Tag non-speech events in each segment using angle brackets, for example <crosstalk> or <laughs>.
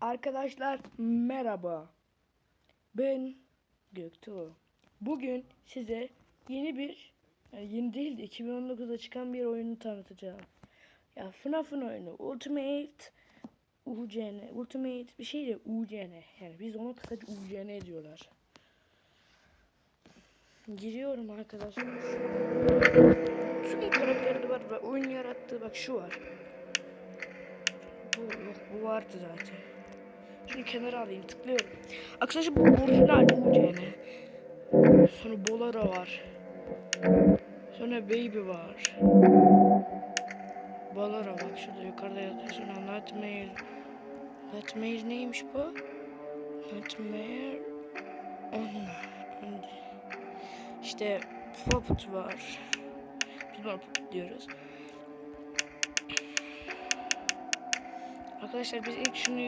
Arkadaşlar merhaba. Ben Göktuğ. Bugün size yeni bir yani yeni değil de 2019'da çıkan bir oyunu tanıtacağım. Ya FNAF'ın oyunu Ultimate UCN Ultimate bir şey de UCN yani biz ona kısaca UCN diyorlar. Giriyorum arkadaşlar. Tüm karakterde var. Bak, oyun yarattığı bak şu var. Bu yok bu vardı zaten. Şunu kenara alayım tıklıyorum. Arkadaşlar bu orijinal UCN. Sonra Bolara var. Sonra Baby var. Bolara bak şurada yukarıda yazıyor. Sonra Nightmare. Nightmare neymiş bu? Nightmare. Onlar. İşte Puppet var. Biz buna Puppet diyoruz. Arkadaşlar biz ilk şunu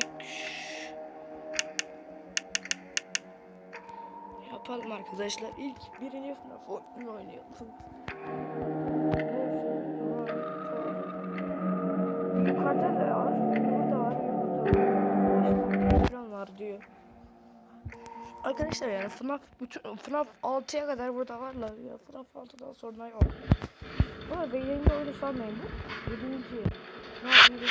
yapalım arkadaşlar. İlk birinci FNAF oyunu oynayalım. Yukarıda da var. Burada var. Burada var diyor. Arkadaşlar yani FNAF bütün FNAF 6'ya kadar burada varlar ya. FNAF 6'dan sonra yok. Bu arada yeni oyunu sanmayın bu. 7. FNAF 7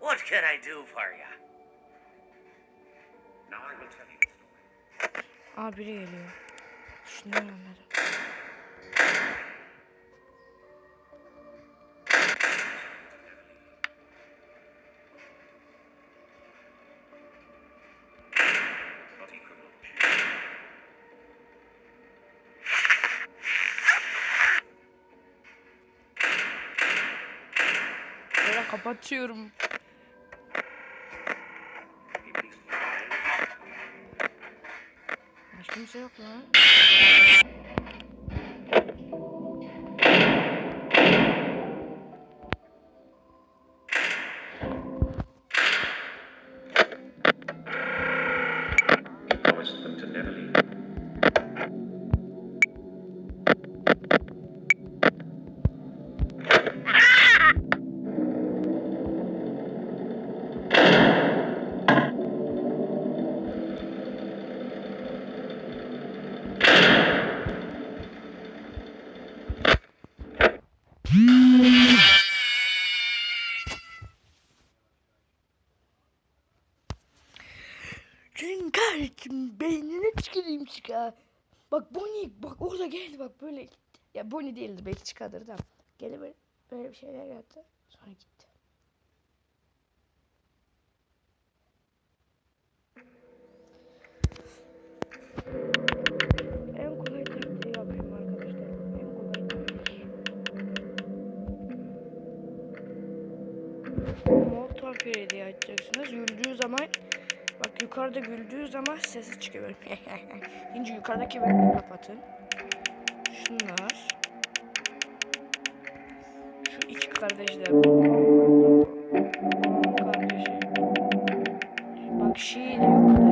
What can I do for you? Now I will tell you the story. Kapatıyorum. Başka kimse yok lan. Geldi bak böyle gitti. Ya Bonnie değildi belki çıkadır da. Geldi böyle, böyle bir şeyler yaptı. Sonra gitti. Karakteri. Molotov hediye açacaksınız. Güldüğü zaman Bak yukarıda güldüğü zaman sesi çıkıyor. <laughs> Şimdi yukarıdaki bölümü kapatın. Şunlar. Şu iki kardeşler. Kardeşi. Bak şey diyor.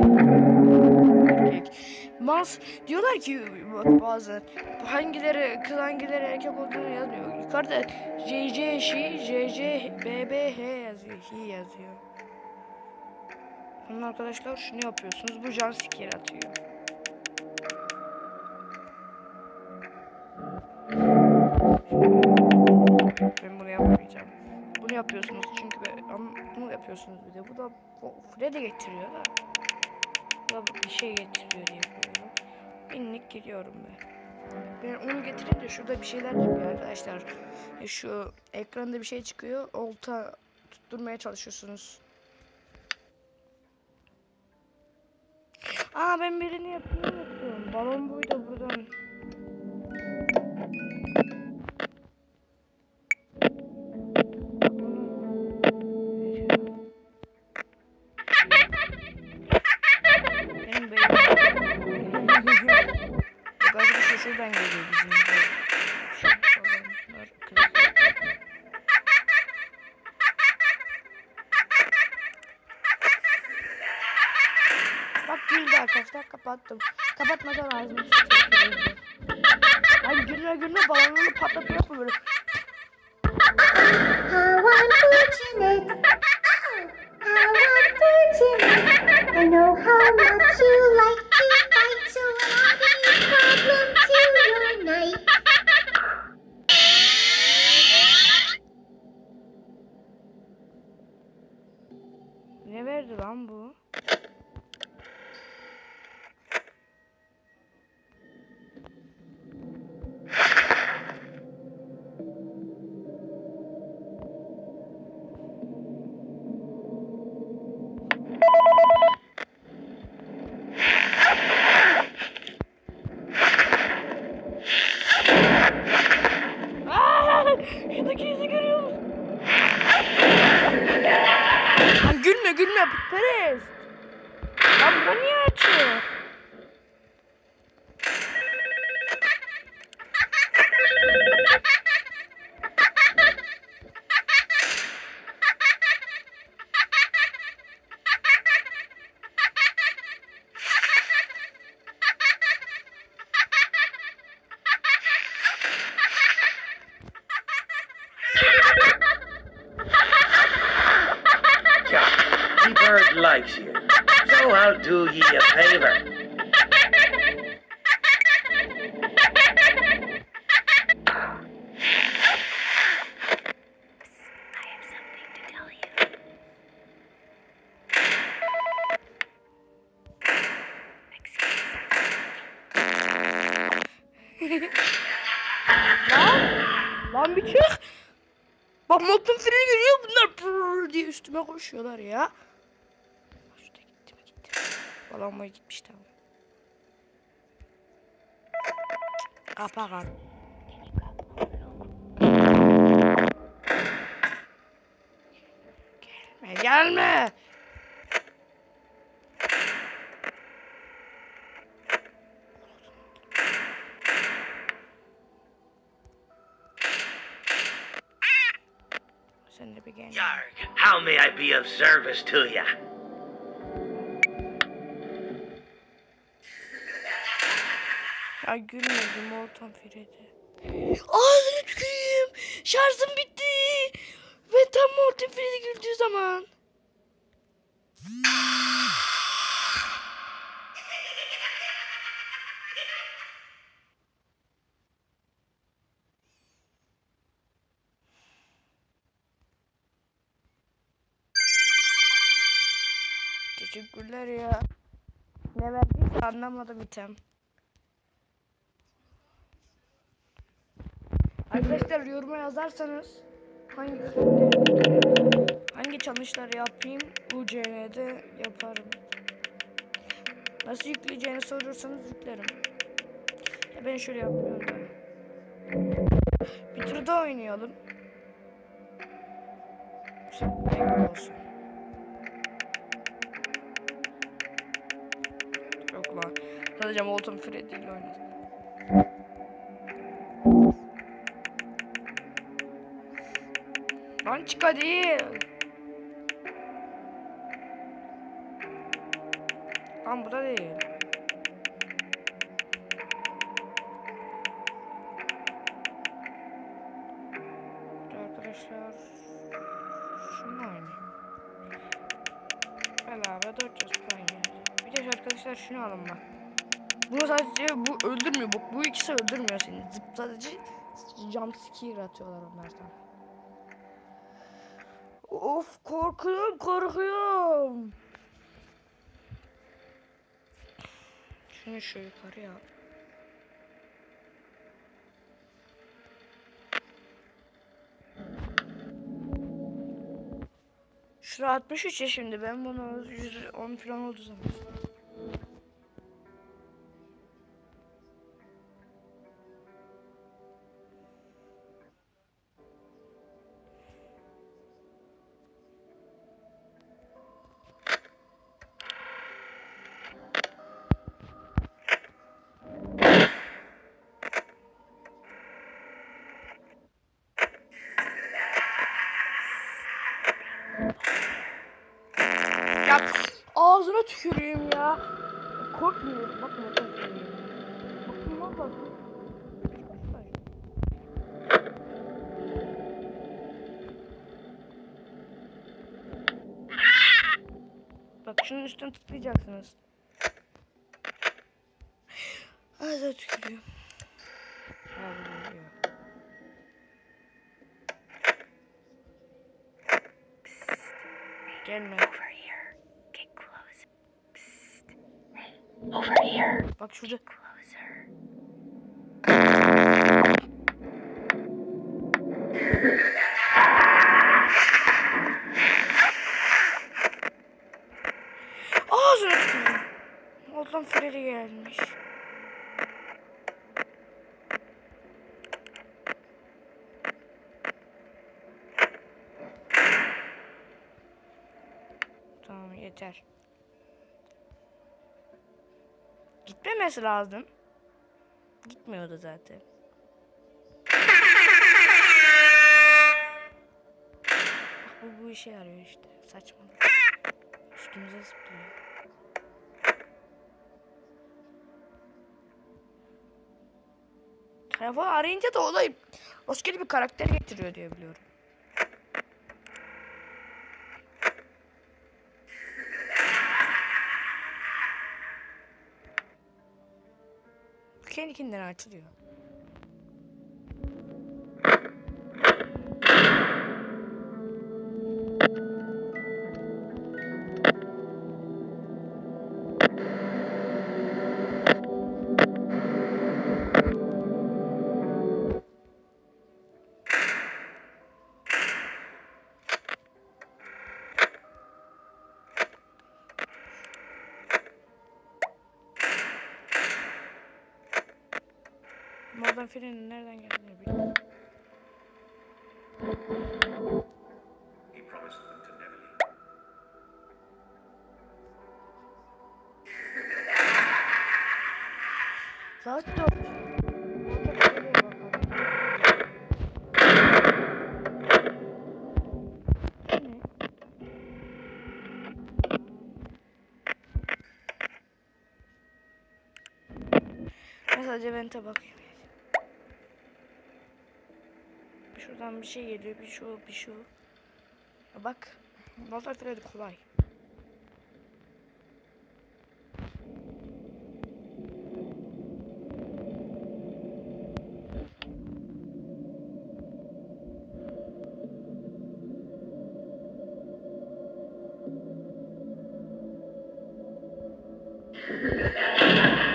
Mas diyorlar ki bak bazen hangileri kız hangileri erkek olduğunu yazmıyor. Yukarıda JJ şey JJ BBH yazıyor. He yazıyor. Bunun arkadaşlar şunu yapıyorsunuz. Bu jumpscare atıyor. Ben bunu yapmayacağım. Bunu yapıyorsunuz çünkü bunu yapıyorsunuz bir de. Bu da Freddy getiriyor da. Bu da bir şey getiriyor diye koyuyorum. Binlik gidiyorum ben. Ben onu getireyim de şurada bir şeyler çıkıyor arkadaşlar. E, Şu ekranda bir şey çıkıyor. Olta tutturmaya çalışıyorsunuz. Aa ben birini unuttum. Balon boyu da buradan. Şuradan geliyor bizim. Bak güldü arkadaşlar kapattım. Kapatmadan ağzımı <laughs> tutuyor. Ay gülme gülme balonunu patlatıyor yapma böyle. Likes you, so I'll do ye a favor. Lan! Lan bir çık! Bak motor freni görüyor bunlar diye üstüme koşuyorlar ya. Gitmiş tamam. Kapa kan. Gelme gelme. Yarg, how may I be of service to ya? Ya gülmedim ortam Fredi. Ağzını tüküreyim. Şarjım bitti. Ve tam Morty Freddy güldüğü zaman. Teşekkürler ya. Ne verdiyse anlamadım item. Arkadaşlar yoruma yazarsanız hangi hangi challenge'ları yapayım UCN'de yaparım. Nasıl yükleyeceğini sorursanız yüklerim. Ya ben şöyle yapmıyorum da. Bir tur daha oynayalım. Renkli olsun. Yok lan. Sadece Molten Freddy ile oynadım. Çık hadi. Lan bu da değil. Arkadaşlar şunu oynayayım. Beraber 400 puan yani. Bir de arkadaşlar şunu alın bak. Bunu sadece bu öldürmüyor. Bu, bu ikisi öldürmüyor seni. Zıp sadece jump scare atıyorlar onlardan. Of korkuyorum korkuyorum. Şunu şu yukarıya. Şura 63 ya şimdi ben bunu 110 falan oldu zaman. Ya ağzına tüküreyim ya. Korkmuyorum. Bakın bakın. Bakın lan bak. Şunun üstüne tıklayacaksınız. Ağzına tükürüyorum. Gelme. Bak şurada. Ağzına tükürdüm. Oradan Freddy gelmiş. Tamam yeter. Gitmemesi lazım. Gitmiyordu zaten. Bak bu, bu işe yarıyor işte. Saçmalık. Üstümüze zıplıyor. Telefon arayınca da o da rastgele bir karakter getiriyor diye biliyorum. Kendi kendine açılıyor. Morgan Freeman'in nereden geldiğini bilmiyorum. Saat dört. Sadece vente bakayım. Şuradan bir şey geliyor, bir şu, bir şu. Ya Bak, Walter Freddy kolay. Now <laughs>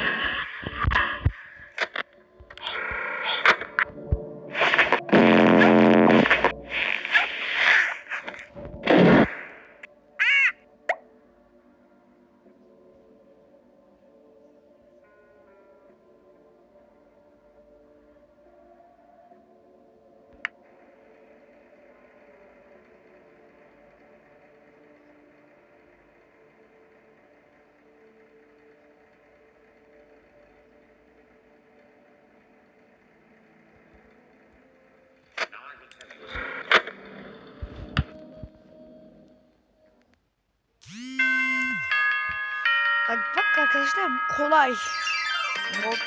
arkadaşlar kolay. Mod.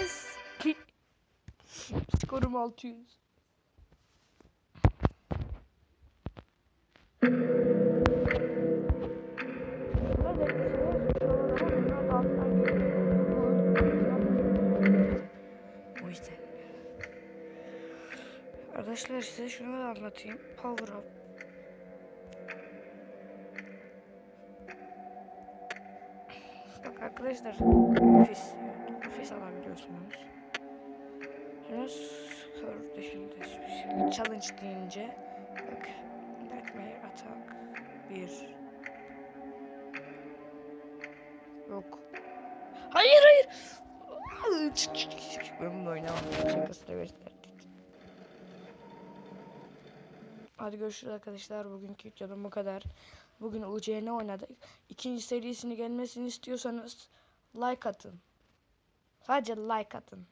Yes. Skorum 600. Arkadaşlar size şunu da anlatayım. Power up. Bak arkadaşlar nefes, nefes alabiliyorsunuz. Şimdi kardeşim de challenge deyince bak Nightmare Attack 1 Yok. Hayır hayır. Ben bunu oynamam. Şakasını gösterdik. Hadi görüşürüz arkadaşlar. Bugünkü videoda bu kadar. Bugün UCN oynadık. İkinci serisini gelmesini istiyorsanız like atın. Sadece like atın.